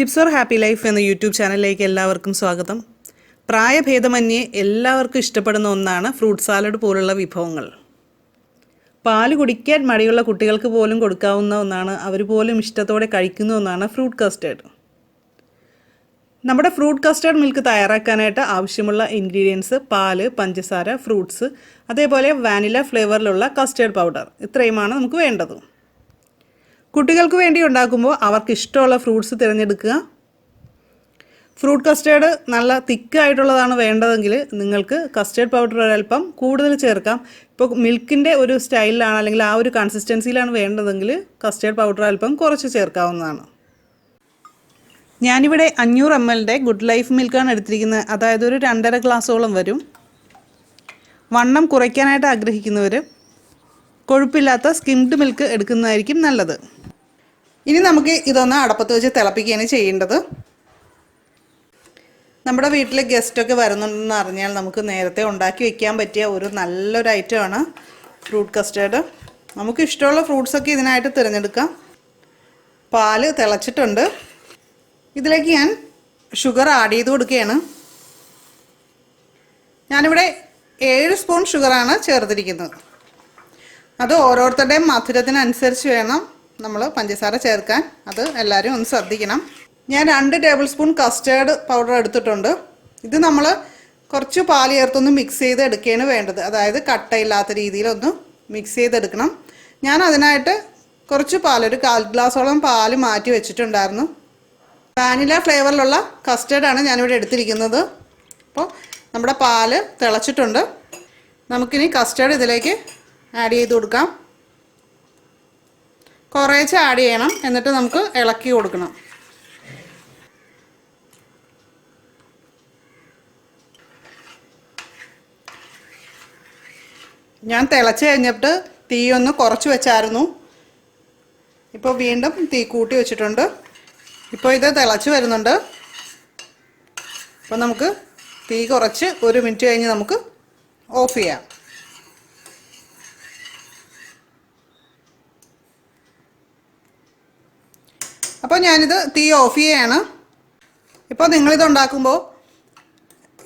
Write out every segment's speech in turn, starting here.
Tips or happy life എന്ന YouTube ചാനലിലേക്ക് എല്ലാവർക്കും സ്വാഗതം. പ്രായഭേദമന്യേ എല്ലാവർക്കും ഇഷ്ടപ്പെടുന്ന ഒന്നാണ് ഫ്രൂട്ട് സാലഡ് പോലുള്ള വിഭവങ്ങൾ. പാൽ കുടിക്കാൻ മടിയുള്ള കുട്ടികൾക്ക് പോലും കൊടുക്കാവുന്ന ഒന്നാണ് അവർ പോലും ഇഷ്ടത്തോടെ കഴിക്കുന്ന ഒന്നാണ് ഫ്രൂട്ട് കസ്റ്റേർഡ്. നമ്മുടെ ഫ്രൂട്ട് കസ്റ്റേർഡ് മിൽക്ക് തയ്യാറാക്കാനായിട്ട് ആവശ്യമുള്ള ഇൻഗ്രീഡിയൻസ് പാൽ പഞ്ചസാര ഫ്രൂട്ട്സ് അതേപോലെ വാനില ഫ്ലേവറിലുള്ള കസ്റ്റേർഡ് പൗഡർ ഇത്രയുമാണ് നമുക്ക് വേണ്ടത്. കുട്ടികൾക്ക് വേണ്ടി ഉണ്ടാക്കുമ്പോൾ അവർക്ക് ഇഷ്ടമുള്ള ഫ്രൂട്ട്സ് തിരഞ്ഞെടുക്കുക. ഫ്രൂട്ട് കസ്റ്റേർഡ് നല്ല തിക്കായിട്ടുള്ളതാണ് വേണ്ടതെങ്കിൽ നിങ്ങൾക്ക് കസ്റ്റേർഡ് പൗഡർ ഒരല്പം കൂടുതൽ ചേർക്കാം. ഇപ്പോൾ മിൽക്കിന്റെ ഒരു സ്റ്റൈലിലാണ് അല്ലെങ്കിൽ ആ ഒരു കൺസിസ്റ്റൻസിയിലാണ് വേണ്ടതെങ്കിൽ കസ്റ്റേർഡ് പൗഡർ അല്പം കുറച്ച് ചേർക്കാവുന്നതാണ്. ഞാനിവിടെ അഞ്ഞൂറ് എം എല്ലിന്റെ ഗുഡ് ലൈഫ് മിൽക്കാണ് എടുത്തിരിക്കുന്നത്. അതായത് ഒരു രണ്ടര ഗ്ലാസ്സോളം വരും. വണ്ണം കുറയ്ക്കാനായിട്ട് ആഗ്രഹിക്കുന്നവർ കൊഴുപ്പില്ലാത്ത സ്കിംഡ് മിൽക്ക് എടുക്കുന്നതായിരിക്കും നല്ലത്. ഇനി നമുക്ക് ഇതൊന്ന് അടപ്പത്ത് വെച്ച് തിളപ്പിക്കുകയാണ് ചെയ്യേണ്ടത്. നമ്മുടെ വീട്ടിൽ ഗസ്റ്റൊക്കെ വരുന്നുണ്ടെന്ന് അറിഞ്ഞാൽ നമുക്ക് നേരത്തെ ഉണ്ടാക്കി വെക്കാൻ പറ്റിയ ഒരു നല്ലൊരു ഐറ്റമാണ് ഫ്രൂട്ട് കസ്റ്റേർഡ് നമുക്ക് ഇഷ്ടമുള്ള ഫ്രൂട്ട്സൊക്കെ ഇതിനായിട്ട് തിരഞ്ഞെടുക്കാം. പാൽ തിളച്ചിട്ടുണ്ട്. ഇതിലേക്ക് ഞാൻ ഷുഗർ ആഡ് ചെയ്ത് കൊടുക്കുകയാണ്. ഞാനിവിടെ ഏഴ് സ്പൂൺ ഷുഗറാണ് ചേർത്തിരിക്കുന്നത്. അത് ഓരോരുത്തരുടെയും മധുരത്തിനനുസരിച്ച് വേണം. നമ്മൾ പഞ്ചസാര ചേർക്കാൻ അത് എല്ലാവരും ഒന്ന് ശ്രദ്ധിക്കണം. ഞാൻ രണ്ട് ടേബിൾ സ്പൂൺ കസ്റ്റേർഡ് പൗഡർ എടുത്തിട്ടുണ്ട്. ഇത് നമ്മൾ കുറച്ച് പാൽ ചേർത്തൊന്ന് മിക്സ് ചെയ്ത് എടുക്കുകയാണ് വേണ്ടത്. അതായത് കട്ടയില്ലാത്ത രീതിയിലൊന്ന് മിക്സ് ചെയ്തെടുക്കണം. ഞാൻ അതിനായിട്ട് കുറച്ച് പാൽ ഒരു കാൽ ഗ്ലാസോളം പാൽ മാറ്റി വെച്ചിട്ടുണ്ടായിരുന്നു. വാനില ഫ്ലേവറിലുള്ള കസ്റ്റേർഡാണ് ഞാനിവിടെ എടുത്തിരിക്കുന്നത്. അപ്പോൾ നമ്മുടെ പാൽ തിളച്ചിട്ടുണ്ട്. നമുക്കിനി കസ്റ്റേർഡ് ഇതിലേക്ക് ആഡ് ചെയ്ത് കൊടുക്കാം. കുറേശ്ശെ ആഡ് ചെയ്യണം. എന്നിട്ട് നമുക്ക് ഇളക്കി കൊടുക്കണം. ഞാൻ തിളച്ച് കഴിഞ്ഞിട്ട് തീ ഒന്ന് കുറച്ച് വെച്ചായിരുന്നു. ഇപ്പോൾ വീണ്ടും തീ കൂട്ടി വെച്ചിട്ടുണ്ട്. ഇപ്പോൾ ഇത് തിളച്ച് വരുന്നുണ്ട്. അപ്പോൾ നമുക്ക് തീ കുറച്ച് ഒരു മിനിറ്റ് കഴിഞ്ഞ് നമുക്ക് ഓഫ് ചെയ്യാം. അപ്പോൾ ഞാനിത് തീ ഓഫ് ചെയ്യാണ്. ഇപ്പോൾ നിങ്ങളിത് ഉണ്ടാക്കുമ്പോൾ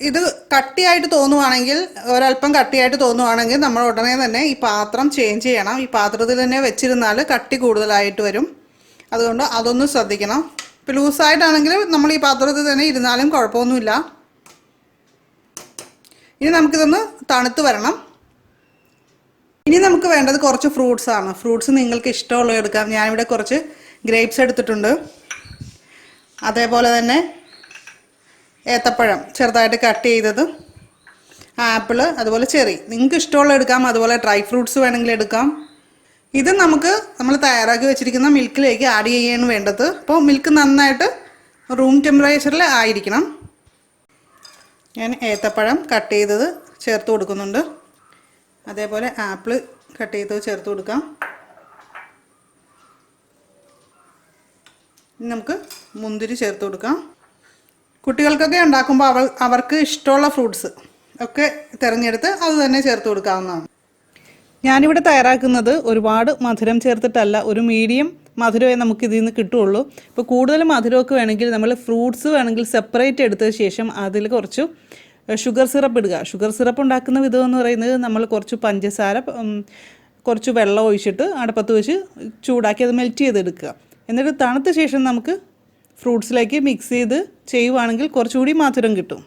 ഇത് കട്ടിയായിട്ട് തോന്നുവാണെങ്കിൽ ഒരല്പം കട്ടിയായിട്ട് തോന്നുവാണെങ്കിൽ നമ്മൾ ഉടനെ തന്നെ ഈ പാത്രം ചേഞ്ച് ചെയ്യണം. ഈ പാത്രത്തിൽ തന്നെ വെച്ചിരുന്നാൽ കട്ടി കൂടുതലായിട്ട് വരും. അതുകൊണ്ട് അതൊന്ന് ശ്രദ്ധിക്കണം. ഇപ്പോൾ ലൂസായിട്ടാണെങ്കിൽ നമ്മൾ ഈ പാത്രത്തിൽ തന്നെ ഇരുന്നാലും കുഴപ്പമൊന്നുമില്ല. ഇനി നമുക്കിതൊന്ന് തണുത്ത് വരണം. ഇനി നമുക്ക് വേണ്ടത് കുറച്ച് ഫ്രൂട്ട്സ് ആണ്. ഫ്രൂട്ട്സ് നിങ്ങൾക്ക് ഇഷ്ടമുള്ളത് എടുക്കാം. ഞാനിവിടെ കുറച്ച് ഗ്രേപ്സ് എടുത്തിട്ടുണ്ട്. അതേപോലെ തന്നെ ഏത്തപ്പഴം ചെറുതായിട്ട് കട്ട് ചെയ്തത്. ആപ്പിൾ അതുപോലെ ചെറി. നിങ്ങൾക്ക് ഇഷ്ടമുള്ള എടുക്കാം അതുപോലെ ഡ്രൈ ഫ്രൂട്ട്സ് വേണമെങ്കിൽ എടുക്കാം. ഇത് നമുക്ക് നമ്മൾ തയ്യാറാക്കി വെച്ചിരിക്കുന്ന മിൽക്കിലേക്ക് ആഡ് ചെയ്യാണ് വേണ്ടത്. അപ്പോൾ മിൽക്ക് നന്നായിട്ട് റൂം ടെമ്പറേച്ചറിൽ ആയിരിക്കണം. ഞാൻ ഏത്തപ്പഴം കട്ട് ചെയ്തത് ചേർത്ത് കൊടുക്കുന്നുണ്ട്. അതേപോലെ ആപ്പിൾ കട്ട് ചെയ്തത് ചേർത്ത് കൊടുക്കാം. നമുക്ക് മുന്തിരി ചേർത്ത് കൊടുക്കാം. കുട്ടികൾക്കൊക്കെ ഉണ്ടാക്കുമ്പോൾ അവൾ അവർക്ക് ഇഷ്ടമുള്ള ഫ്രൂട്ട്സ് ഒക്കെ തിരഞ്ഞെടുത്ത് അത് തന്നെ ചേർത്ത് കൊടുക്കാവുന്നതാണ്. ഞാനിവിടെ തയ്യാറാക്കുന്നത് ഒരുപാട് മധുരം ചേർത്തിട്ടല്ല ഒരു മീഡിയം മധുരമേ നമുക്ക് ഇതിൽ നിന്ന് കിട്ടുള്ളൂ ഇപ്പോൾ കൂടുതൽ മധുരമൊക്കെ വേണമെങ്കിൽ നമ്മൾ ഫ്രൂട്ട്സ് വേണമെങ്കിൽ സെപ്പറേറ്റ് എടുത്ത ശേഷം അതിൽ കുറച്ച് ഷുഗർ സിറപ്പ് ഇടുക. ഷുഗർ സിറപ്പ് ഉണ്ടാക്കുന്ന വിധം എന്ന് പറയുന്നത് നമ്മൾ കുറച്ച് പഞ്ചസാര കുറച്ച് വെള്ളം ഒഴിച്ചിട്ട് അടപ്പത്ത് വെച്ച് ചൂടാക്കി അത് മെൽറ്റ് ചെയ്തെടുക്കുക. എന്നിട്ട് തണുത്ത ശേഷം നമുക്ക് ഫ്രൂട്ട്സിലേക്ക് മിക്സ് ചെയ്ത് ചെയ്യുവാണെങ്കിൽ കുറച്ചുകൂടി മധുരം കിട്ടും.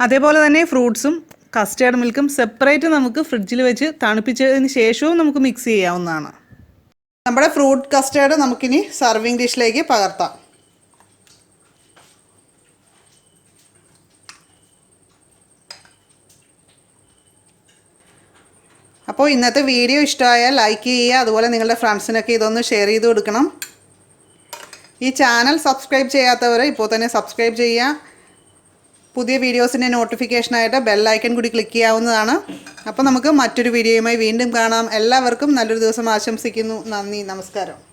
അതേപോലെ തന്നെ ഫ്രൂട്ട്സും കസ്റ്റേർഡ് മിൽക്കും സെപ്പറേറ്റ് നമുക്ക് ഫ്രിഡ്ജിൽ വെച്ച് തണുപ്പിച്ചതിന് ശേഷവും നമുക്ക് മിക്സ് ചെയ്യാവുന്നതാണ്. നമ്മുടെ ഫ്രൂട്ട് കസ്റ്റേർഡ് നമുക്കിനി സർവിങ് ഡിഷിലേക്ക് പകർത്താം. അപ്പോൾ ഇന്നത്തെ വീഡിയോ ഇഷ്ടമായാൽ ലൈക്ക് ചെയ്യുക. അതുപോലെ നിങ്ങളുടെ ഫ്രണ്ട്സിനൊക്കെ ഇതൊന്ന് ഷെയർ ചെയ്ത് കൊടുക്കണം. ഈ ചാനൽ സബ്സ്ക്രൈബ് ചെയ്യാത്തവർ ഇപ്പോൾ തന്നെ സബ്സ്ക്രൈബ് ചെയ്യുക. പുതിയ വീഡിയോസിന്റെ നോട്ടിഫിക്കേഷനായിട്ട് ബെല്ലൈക്കൺ കൂടി ക്ലിക്ക് ചെയ്യാവുന്നതാണ്. അപ്പോൾ നമുക്ക് മറ്റൊരു വീഡിയോയുമായി വീണ്ടും കാണാം. എല്ലാവർക്കും നല്ലൊരു ദിവസം ആശംസിക്കുന്നു. നന്ദി. നമസ്കാരം.